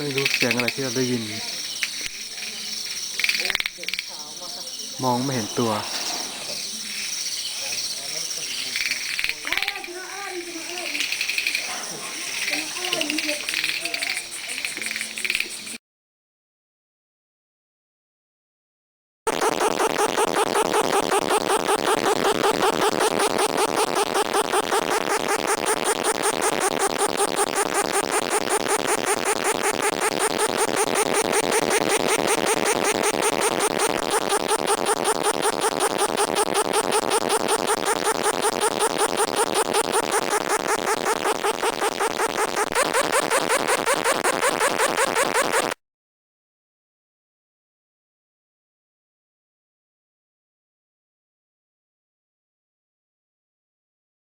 ไม่รู้เสียงอะไรที่เราได้ยิน มองไม่เห็นตัว